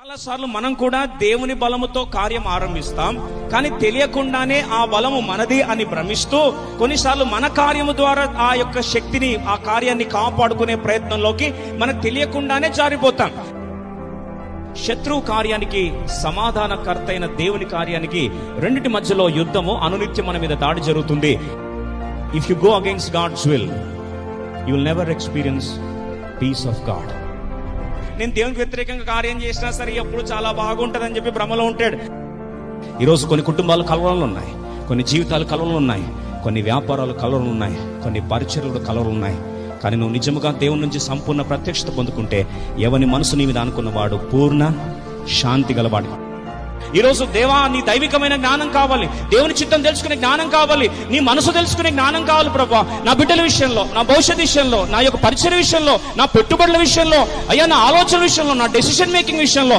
చాలాసార్లు మనం కూడా దేవుని బలముతో కార్యం ఆరంభిస్తాం కానీ తెలియకుండానే ఆ బలము మనది అని భ్రమిస్తూ కొన్నిసార్లు మన కార్యము ద్వారా ఆ యొక్క శక్తిని ఆ కార్యాన్ని కాపాడుకునే ప్రయత్నంలోకి మనకు తెలియకుండానే జారిపోతాం. శత్రువు కార్యానికి సమాధానకర్త అయిన దేవుని కార్యానికి రెండిటి మధ్యలో యుద్ధము అనునిత్యం మన మీద దాడి జరుగుతుంది. If you go against God's will you will never experience peace of God నేను దేవునికి వ్యతిరేకంగా కార్యం చేసినా సరే ఎప్పుడు చాలా బాగుంటుందని చెప్పి భ్రమలో ఉంటాడు. ఈరోజు కొన్ని కుటుంబాలు కలవరాలు ఉన్నాయి. కొన్ని జీవితాలు కలవలు ఉన్నాయి. కొన్ని వ్యాపారాలు కలవలు ఉన్నాయి. కొన్ని పరిచర్లు కలవలు ఉన్నాయి. కానీ నువ్వు నిజముగా దేవుని నుంచి సంపూర్ణ ప్రత్యక్షత పొందుకుంటే ఎవని మనసు నీ మీద అనుకున్నవాడు పూర్ణ శాంతి గలవాడు. ఈరోజు దేవా నీ దైవికమైన జ్ఞానం కావాలి. దేవుని చిత్తం తెలుసుకునే జ్ఞానం కావాలి. నీ మనసు తెలుసుకునే జ్ఞానం కావాలి ప్రభా. నా బిడ్డల విషయంలో నా భవిష్యత్ విషయంలో నా యొక్క పరిచయ విషయంలో నా పెట్టుబడుల విషయంలో అయ్యా నా ఆలోచన విషయంలో నా డెసిషన్ మేకింగ్ విషయంలో.